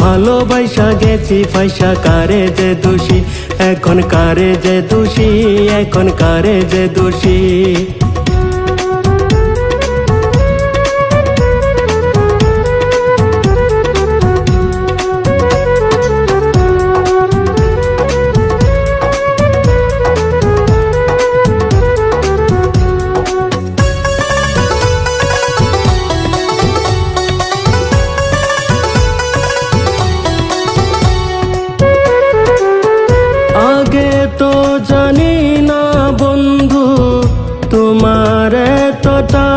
ভালোবাসা গেছি পয়সা কারে যে দোষী? এখন কারে যে দোষী? এখন কারে যে দোষী? আগে তো জানি না বন্ধু তোমার এতটা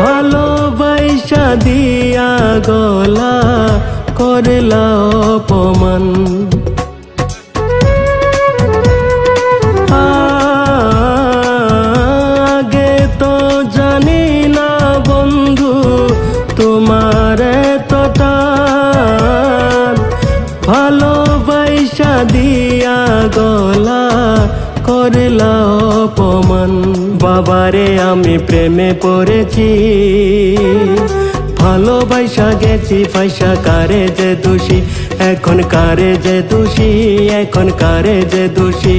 ভালোবাসা দিয়া গলা করলা অপমান। গলা করলা অপমান। বাবারে, আমি প্রেমে পড়েছি। ভালোবাসা গেছি, পয়সা কারে যে দোষী? এখন কারে যে দোষী? এখন কারে যে দোষী?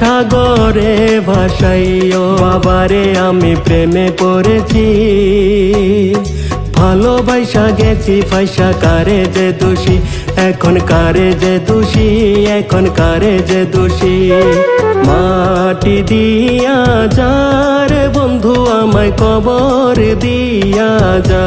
সাগরে ভাসাইও। বাবারে, আমি প্রেমে পড়েছি। ভালোবাসা গেছি পয়সা কারে যে দোষী? এখন কারে যে দোষী? এখন কারে যে দোষী? মাটি দিয়া যার বন্ধু আমায় কবর দিয়া যা।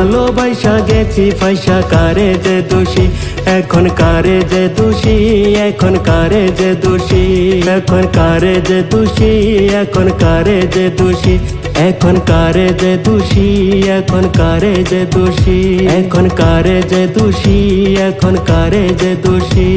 ভালোবাসা গেছি, পয়সা কারে যে দোষী? এখন কারে যে দোষী? এখন কারে যে দোষী? এখন কারে যে দোষী? এখন কারে যে দোষী? এখন কারে যে দোষী? এখন কারে যে দোষী? এখন কারে যে দোষী? এখন কারে যে দোষী?